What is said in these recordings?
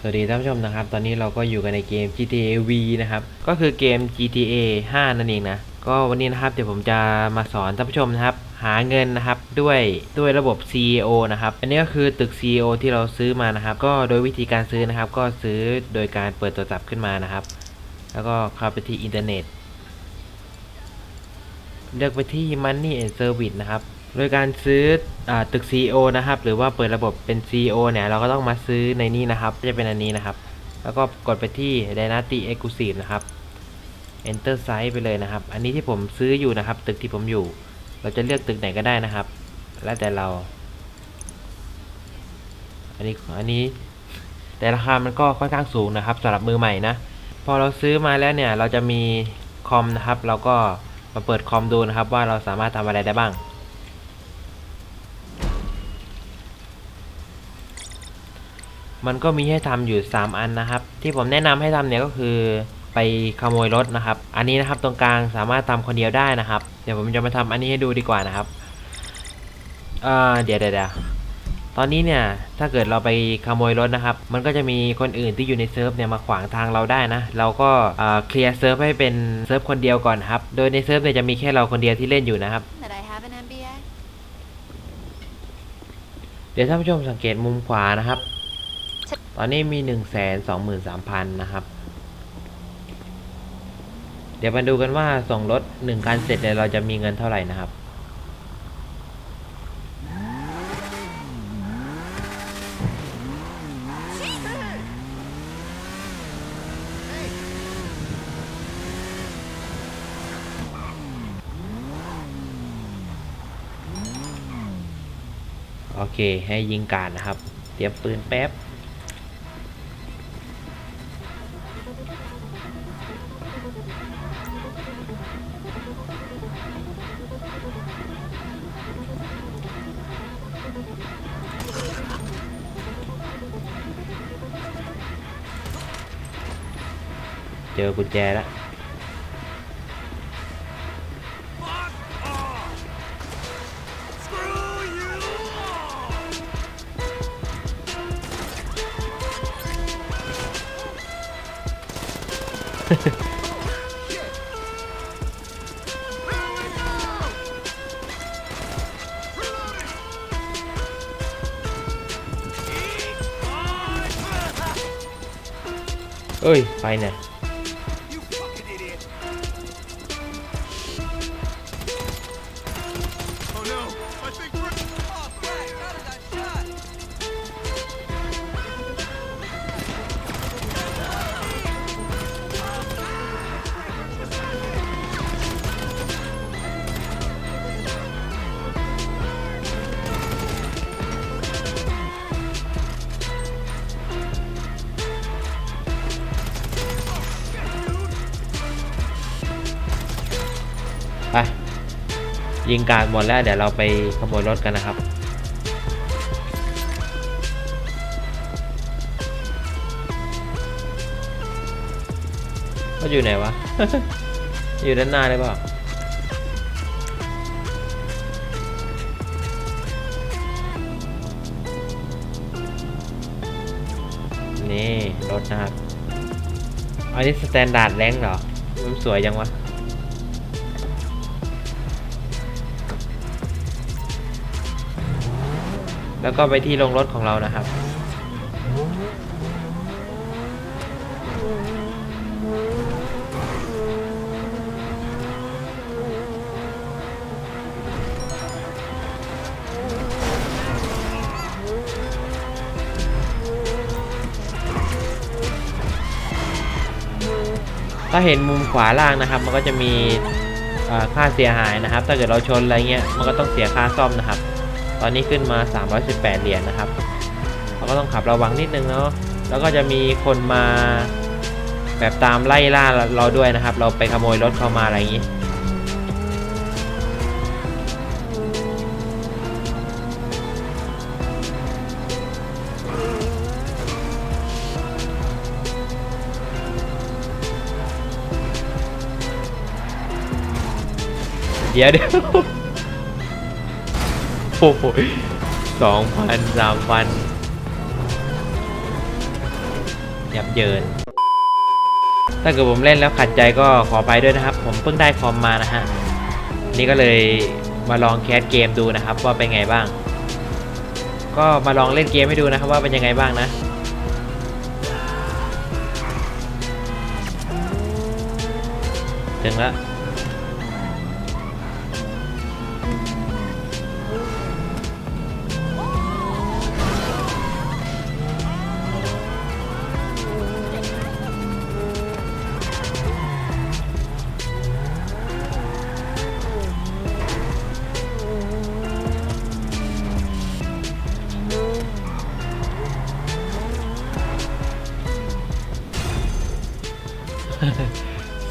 สวัสดีท่านผู้ชมนะครับ ตอนนี้เราก็อยู่กันในเกม GTA V นะครับ ก็คือเกม GTA 5 นั่นเองนะ ก็วันนี้นะครับเดี๋ยวผมจะมาสอนท่านผู้ชมนะครับ หาเงินนะครับด้วยด้วยระบบ CEO นะครับ อันนี้ก็คือตึก CEO ที่เราซื้อมานะครับ ก็โดยวิธีการซื้อนะครับ ก็ซื้อโดยการเปิดโทรศัพท์ขึ้นมานะครับ แล้วก็เข้าไปที่อินเทอร์เน็ต เลือกไปที่ Money and Service นะครับ โดยการซื้ออตึก CEO นะครับ หรือว่าเปิดระบบเป็น CEO เนี่ย เราก็ต้องมาซื้อในนี้นะครับ จะเป็นอันนี้นะครับ แล้วก็กดไปที่ Dynasty Exclusive นะครับ Enter Size ไปเลยนะครับ อันนี้ที่ผมซื้ออยู่นะครับ ตึกที่ผมอยู่ เราจะเลือกตึกไหนก็ได้นะครับ แล้วแต่เรา อันนี้อันนี้ แต่ราคามันก็ค่อนข้างสูงนะครับสำหรับมือใหม่นะ พอเราซื้อมาแล้วเนี่ย เราจะมีคอมนะครับ เราก็มาเปิดคอมดูนะครับ ว่าเราสามารถทำอะไรได้บ้าง มันก็มีให้ทำอยู่ 3 อันนะครับ ที่ผมแนะนำให้ทำเนี่ยก็คือไปขโมยรถนะครับ อันนี้นะครับตรงกลางสามารถทำคนเดียวได้นะครับ เดี๋ยวผมจะมาทำอันนี้ให้ดูดีกว่านะครับเอ่อเดี๋ยวเดี๋ยวเดี๋ยวตอนนี้เนี่ยถ้าเกิดเราไปขโมยรถนะครับ มันก็จะมีคนอื่นที่อยู่ในเซิร์ฟเนี่ยมาขวางทางเราได้นะ เราก็เอ่อเคลียร์เซิร์ฟให้เป็นเซิร์ฟคนเดียวก่อนครับ โดยในเซิร์ฟเนี่ยจะมีแค่เราคนเดียวที่เล่นอยู่นะครับ that I have an MBA? เดี๋ยวท่านผู้ชมสังเกตมุมขวานะครับ ตอนนี้มีหนึ่งแสนสองหมื่นสามพันนะครับ เดี๋ยวมาดูกันว่าส่งรถหนึ่งคันเสร็จเนี่ยเราจะมีเงินเท่าไหร่นะครับโอเค ให้ยิงการนะครับ เตรียมปืนแป๊บ อกุญแจแล้วเอ้ย ไปเนี่ย ไป ยิงการหมดแล้วเดี๋ยวเราไปขโมยรถกันนะครับ ก็อยู่ไหนวะ อยู่ด้านหน้าได้เปล่านี่ รถนะครับ อันนี้สแตนดาร์ดแรงเหรอ มันสวยจังวะ แล้วก็ไปที่ลงรถของเรานะครับ ถ้าเห็นมุมขวาล่างนะครับ มันก็จะมีค่าเสียหายนะครับ ถ้าเกิดเราชนอะไรเงี้ย มันก็ต้องเสียค่าซ่อมนะครับ ตอนนี้ขึ้นมา 318 เหรียญนะครับ เราก็ต้องขับระวังนิดนึงเนาะ แล้วก็จะมีคนมาแบบตามไล่ล่าเราด้วยนะครับ เราไปขโมยรถเข้ามาอะไรอย่างนี้ เดี๋ยวเดี๋ยว โอ้โหสองพันสามพันยับเยิน ถ้าเกิดผมเล่นแล้วขัดใจก็ขอไปด้วยนะครับ ผมเพิ่งได้คอมมานะฮะ นี่ก็เลยมาลองแคสเกมดูนะครับ ว่าเป็นไงบ้าง ก็มาลองเล่นเกมให้ดูนะครับว่าเป็นยังไงบ้างนะถึงแล้ว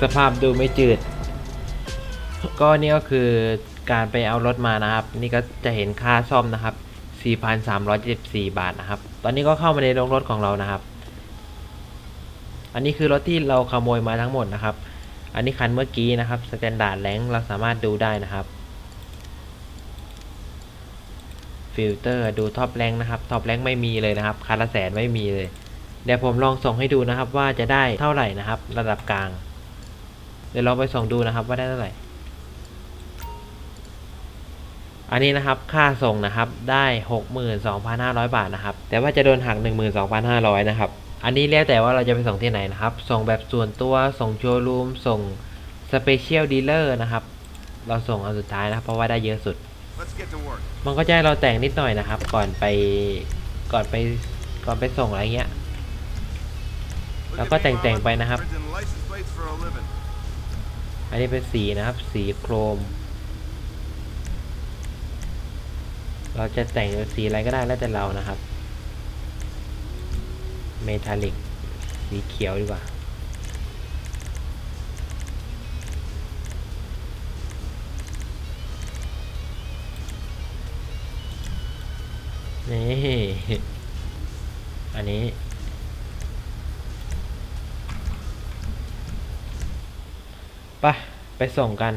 สภาพดูไม่จืด ก็นี่ก็คือการไปเอารถมานะครับ นี่ก็จะเห็นค่าซ่อมนะครับ 4,374 บาทนะครับ ตอนนี้ก็เข้ามาในโรงรถของเรานะครับ อันนี้คือรถที่เราขโมยมาทั้งหมดนะครับ อันนี้คันเมื่อกี้นะครับสแตนดาร์ดแลงเราสามารถดูได้นะครับฟิลเตอร์ดูท็อปแรงนะครับท็อปแรงไม่มีเลยนะครับคันละแสนไม่มีเลย เดี๋ยวผมลองส่งให้ดูนะครับว่าจะได้เท่าไหร่นะครับ ระดับกลาง เดี๋ยวเราไปส่งดูนะครับว่าได้เท่าไหร่ อันนี้นะครับค่าส่งนะครับได้ 62,500 บาทนะครับ แต่ว่าจะโดนหัก 12,500 นะครับ อันนี้แล้วแต่ว่าเราจะไปส่งที่ไหนนะครับ ส่งแบบส่วนตัว ส่งโชว์รูม ส่งสเปเชียลดีลเลอร์นะครับ เราส่งอันสุดท้ายนะครับเพราะว่าได้เยอะสุด Let's get to work. มันก็จะให้เราแต่งนิดหน่อยนะครับ ก่อนไป ก่อนไป ก่อนไปส่งอะไรเงี้ย Look แล้ว at ก็ me, แต่ง Mama. ๆไปนะครับ อันนี้เป็นสีนะครับ สีโครม เราจะแต่งเป็นสีอะไรก็ได้แล้วแต่เรานะครับ เมทัลลิก สีเขียวดีกว่า นี่ อันนี้ ไปไปส่งกัน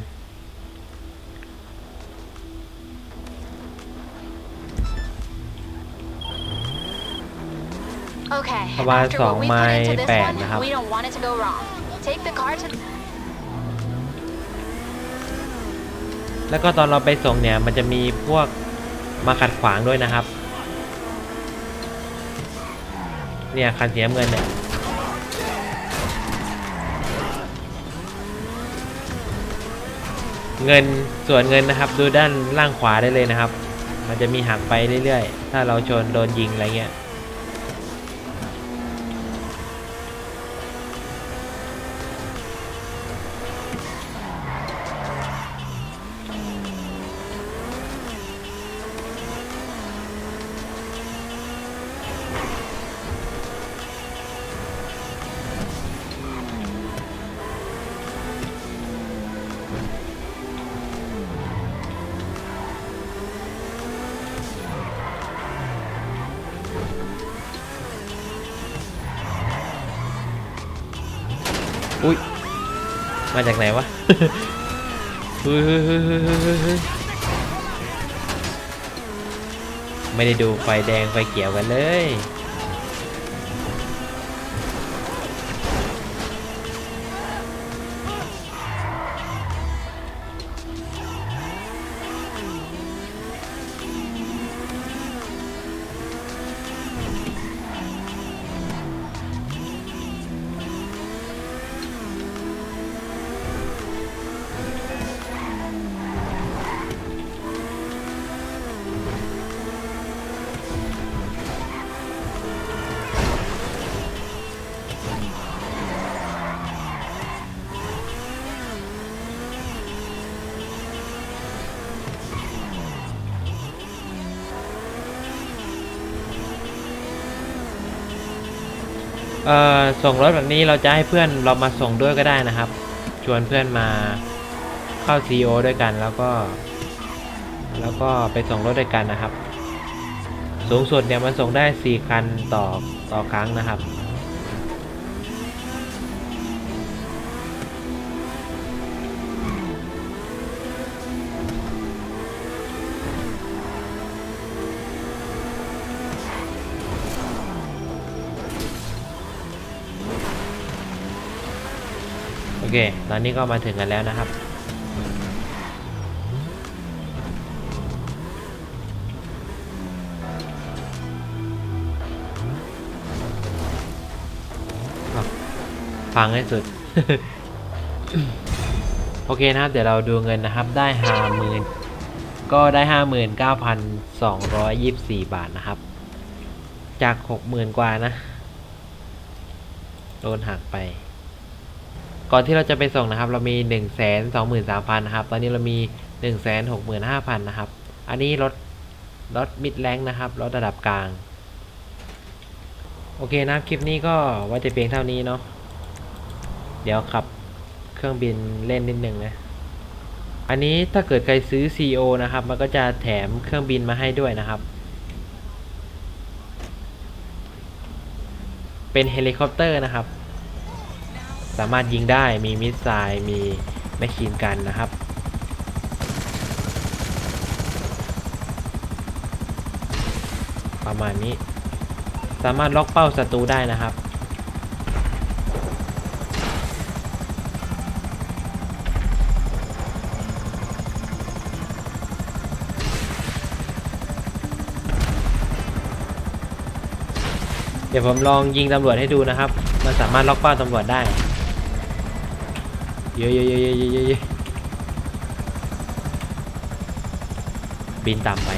Okay, ประมาณ after สอง what we ไม put ล์ into this แปด one, นะครับ we don't want it to go wrong. Take the car to แล้วก็ตอนเราไปส่งเนี่ย มันจะมีพวกมาขัดขวางด้วยนะครับ เนี่ยคันเสียเงินเนี่ย เงินส่วนเงินนะครับ ดูด้านล่างขวาได้เลยนะครับ มันจะมีหักไปเรื่อยๆ ถ้าเราชนโดนยิงอะไรเงี้ยอุ้ย มาจากไหนวะไม่ได้ดูไฟแดงไฟเขียวกันเลย เอ่อส่งรถแบบนี้เราจะให้เพื่อนเรามาส่งด้วยก็ได้นะครับ ชวนเพื่อนมาเข้า CEO ด้วยกันแล้วก็ แล้วก็ไปส่งรถด้วยกันนะครับ สูงสุดเนี่ยมันส่งได้ 4 คันต่อต่อครั้งนะครับ เค ตอนนี้ก็มาถึงกันแล้วนะครับ ฟังให้สุด โอเคนะครับเดี๋ยวเราดูเงินนะครับ ได้ห้าหมื่นก็ได้ห้าหมื่นเก้าพันสองร้อยยี่สิบสี่บาทนะครับ จากหกหมื่นกว่านะ โดนหักไป ก่อนที่เราจะไปส่งนะครับ เรามีหนึ่งแสนสองหมื่นสามพันนะครับ ตอนนี้เรามีหนึ่งแสนหกหมื่นห้าพันนะครับ อันนี้รถรถมิดแรงนะครับรถระดับกลาง โอเคนะครับคลิปนี้ก็ไว่าจะเพียงเท่านี้เนาะ เดี๋ยวขับเครื่องบินเล่นนิดนึงนะ อันนี้ถ้าเกิดใครซื้อ CO นะครับ มันก็จะแถมเครื่องบินมาให้ด้วยนะครับ เป็นเฮลิคอปเตอร์นะครับ สามารถยิงได้มีมิสไซล์มีแมชชีนกันนะครับ ประมาณนี้ สามารถล็อกเป้าศัตรูได้นะครับเดี๋ยวผมลองยิงตำรวจให้ดูนะครับ มันสามารถล็อกเป้าตำรวจได้ เยอะเยอะเยอะเยอะเยอะเยอะบินต่ำไป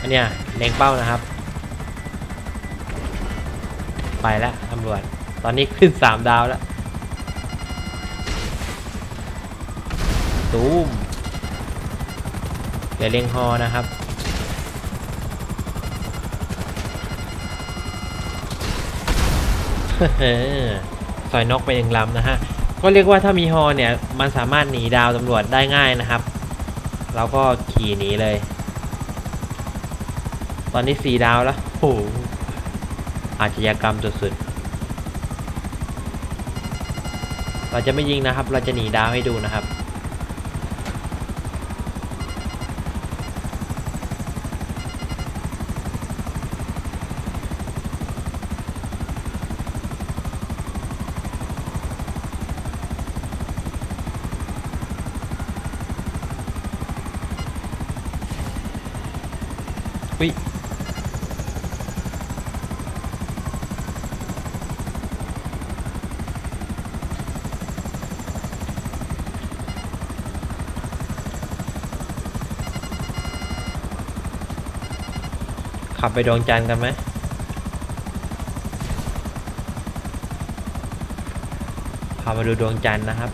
อันเนี้ยเล็งเป้านะครับ ไปแล้วตำรวจ ตอนนี้ขึ้นสามดาวแล้ว ตูมเดี๋ยวเล็งฮอนะครับสอยนกไปหนึ่งลำนะฮะ ก็เรียกว่าถ้ามีฮอเนี่ย มันสามารถหนีดาวตำรวจได้ง่ายนะครับ เราก็ขี่หนีเลย ตอนนี้สี่ดาวแล้ว โอ้โหอาชญากรรมสุดๆ เราจะไม่ยิงนะครับ เราจะหนีดาวให้ดูนะครับ วิ ขับไปดวงจันทร์กันไหมพามาดูดวงจันทร์นะครับ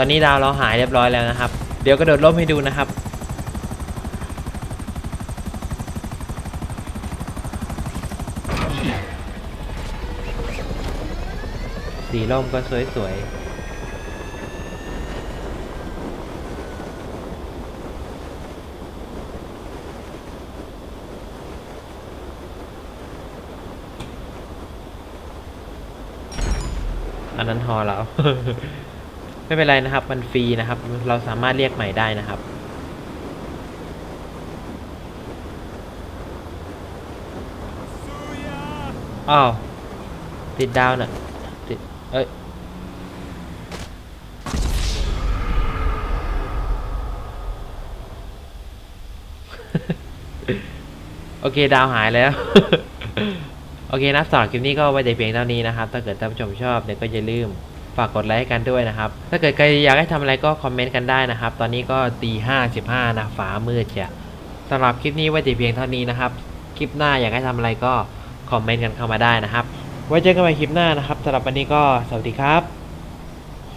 ตอนนี้ดาวเราหายเรียบร้อยแล้วนะครับ เดี๋ยวกระโดดร่มให้ดูนะครับสีร่มก็สวยๆอันนั้นฮอเรา ไม่เป็นไรนะครับ มันฟรีนะครับ เราสามารถเรียกใหม่ได้นะครับอ้าวติดดาวน่ะติดเอ้ยโอเคดาวหายแล้ว โอเคนะสำหรับคลิปนี้ก็ไว้แต่เพียงเท่านี้นะครับ ถ้าเกิดท่านผู้ชมชอบเนี่ยก็อย่าลืม ฝากกดไลค์ให้กันด้วยนะครับ ถ้าเกิดใครอยากให้ทำอะไรก็คอมเมนต์กันได้นะครับ ตอนนี้ก็ตีห้าสิบห้านะฟ้ามืดจ้ะสำหรับคลิปนี้ไว้แต่เพียงเท่านี้นะครับ คลิปหน้าอยากให้ทำอะไรก็คอมเมนต์กันเข้ามาได้นะครับ ไว้เจอกันใหม่คลิปหน้านะครับสำหรับวันนี้ก็สวัสดีครับ